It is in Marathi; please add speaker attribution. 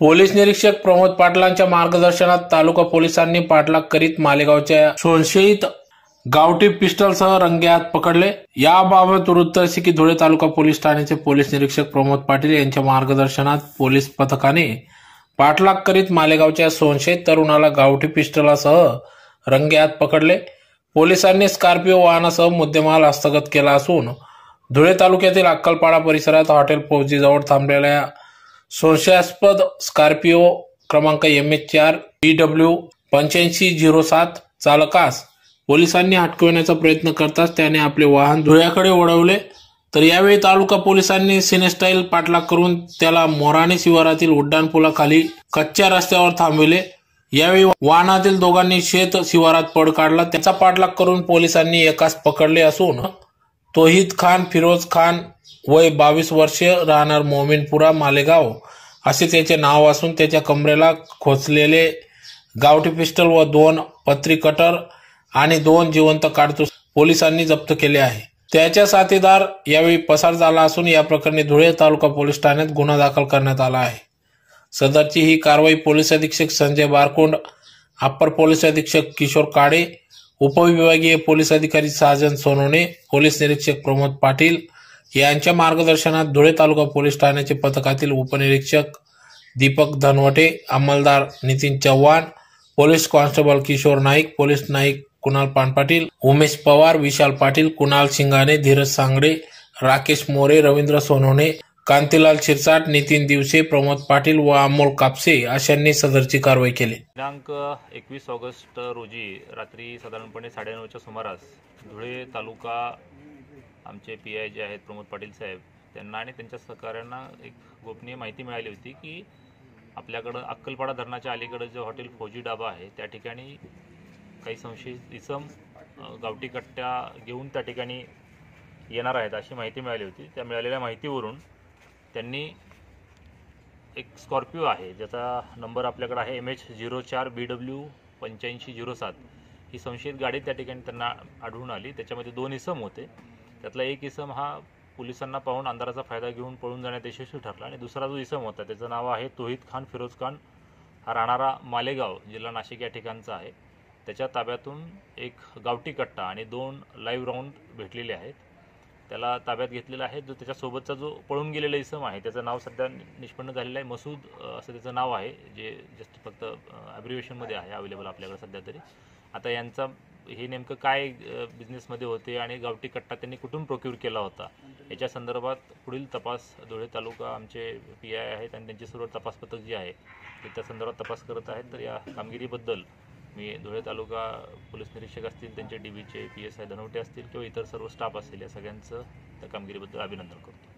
Speaker 1: पोलीस निरीक्षक प्रमोद पाटलांच्या मार्गदर्शनात तालुका पोलिसांनी पाठलाग करीत मालेगावच्या संशयित गावठी पिस्टलसह रंगेहात पकडले. याबाबत वृत्त असे की धुळे तालुका पोलीस ठाण्याचे पोलीस निरीक्षक प्रमोद पाटील यांच्या मार्गदर्शनात पोलीस पथकाने पाठलाग करीत मालेगावच्या संशयित तरुणाला गावठी पिस्टलासह रंगेहात पकडले. पोलिसांनी स्कॉर्पिओ वाहनासह मुद्देमाल हस्तगत केला असून धुळे तालुक्यातील अक्कलपाडा परिसरात हॉटेल फौजीजवळ थांबलेल्या संशयास्पद स्कॉर्पिओ क्रमांक एम एच चार बी डब्ल्यू पंच्याऐंशी झिरो सात चालकास पोलिसांनी हटकवण्याचा प्रयत्न करताच त्याने आपले वाहन धुळ्याकडे वळवले. तर यावेळी तालुका पोलिसांनी सिनेस्टाईल पाठलाग करून त्याला मोराणे शिवारातील उड्डाणपुलाखाली कच्च्या रस्त्यावर थांबविले. यावेळी वाहनातील दोघांनी शेत शिवारात पड काढला. त्याचा पाठलाग करून पोलिसांनी एकास पकडले असून तोहिद खान फिरोज खान वय बावीस वर्षे राहणार मोमिनपुरा मालेगाव. असे त्याचे नाव असून त्याच्या कमरेला खोचलेले गावठी पिस्टल व दोन पत्री कटर आणि दोन जिवंत काडतूस पोलिसांनी जप्त केले आहे. त्याच्या साथीदार यावेळी पसार झाला असून या प्रकरणी धुळे तालुका पोलीस ठाण्यात गुन्हा दाखल करण्यात आला आहे. सदरची ही कारवाई पोलीस अधीक्षक संजय बारकुंड अप्पर पोलीस अधीक्षक किशोर काडे उपविभागीय पोलीस अधिकारी साजन सोनोने पोलीस निरीक्षक प्रमोद पाटील यांच्या मार्गदर्शनात धुळे तालुका पोलीस ठाण्याचे पथकातील उपनिरीक्षक Deepak Dhanwate अंमलदार Nitin Chavan police constable Kishor Naik police Naik Kunal Panpatil Umesh Pawar Vishal Patil Kunal Shingane Dheeraj Sangade Rakesh More Ravindra Sonawane Kantilal Shirsat Nitin Divase Pramod Patil व अमोल कापसे अशांनी सदरची कारवाई केली.
Speaker 2: दिनांक एकवीस ऑगस्ट रोजी रात्री साधारणपणे साडेनऊच्या सुमारास धुळे तालुका आमचे पी आय जे आहेत प्रमोद पाटील साहेब त्यांना आणि त्यांच्या सहकाऱ्यांना एक गोपनीय माहिती मिळाली होती की आपल्याकडं अक्कलपाडा धरणाच्या अलीकडं जो हॉटेल फौजी डाबा आहे त्या ठिकाणी काही संशयित इसम अ, गावठी कट्ट्या घेऊन त्या ठिकाणी येणार आहेत अशी माहिती मिळाली होती. त्या मिळालेल्या माहितीवरून त्यांनी एक स्कॉर्पिओ आहे ज्याचा नंबर आपल्याकडे आहे एम एच झिरो चार बी डब्ल्यू पंच्याऐंशी झिरो सात. ही संशयित गाडी त्या ठिकाणी त्यांना आढळून आली. त्याच्यामध्ये दोन इसम होते. त्यातला एक इसम हा पोलिसांना पाहून अंधाराचा फायदा घेऊन पळून जाण्यात यशस्वी ठरला आणि दुसरा जो इसम होता त्याचं नाव आहे तोहिद खान फिरोज खान. हा राहणारा मालेगाव जिल्हा नाशिक या ठिकाणचा आहे. त्याच्या ताब्यातून एक गावठी कट्टा आणि दोन लाईव्ह राऊंड भेटलेले आहेत. त्याला ताब्यात घेतलेला आहे. जो त्याच्यासोबतचा जो पळून गेलेला इसम आहे त्याचं नाव सध्या निष्पन्न झालेलं आहे. मसूद असं त्याचं नाव आहे जे जस्ट फक्त ॲब्रिवेशनमध्ये आहे अवेलेबल आपल्याकडे सध्या तरी. आता यांचा हे नेमकं काय बिझनेसमध्ये होते आणि गावठी कट्टा त्यांनी कुठून प्रोक्युअर केला होता? याच्या संदर्भात पुढील तपास धुळे तालुका आमचे पी आय आहेत आणि त्यांचे सर्व तपास पथक जे आहे ते त्या संदर्भात तपास करत आहेत. तर या कामगिरीबद्दल मी धुळे तालुका पोलीस निरीक्षक असतील त्यांचे डी बीचे पी एस आय धनवटे असतील किंवा इतर सर्व स्टाफ असतील या सगळ्यांचं त्या कामगिरीबद्दल अभिनंदन करतो.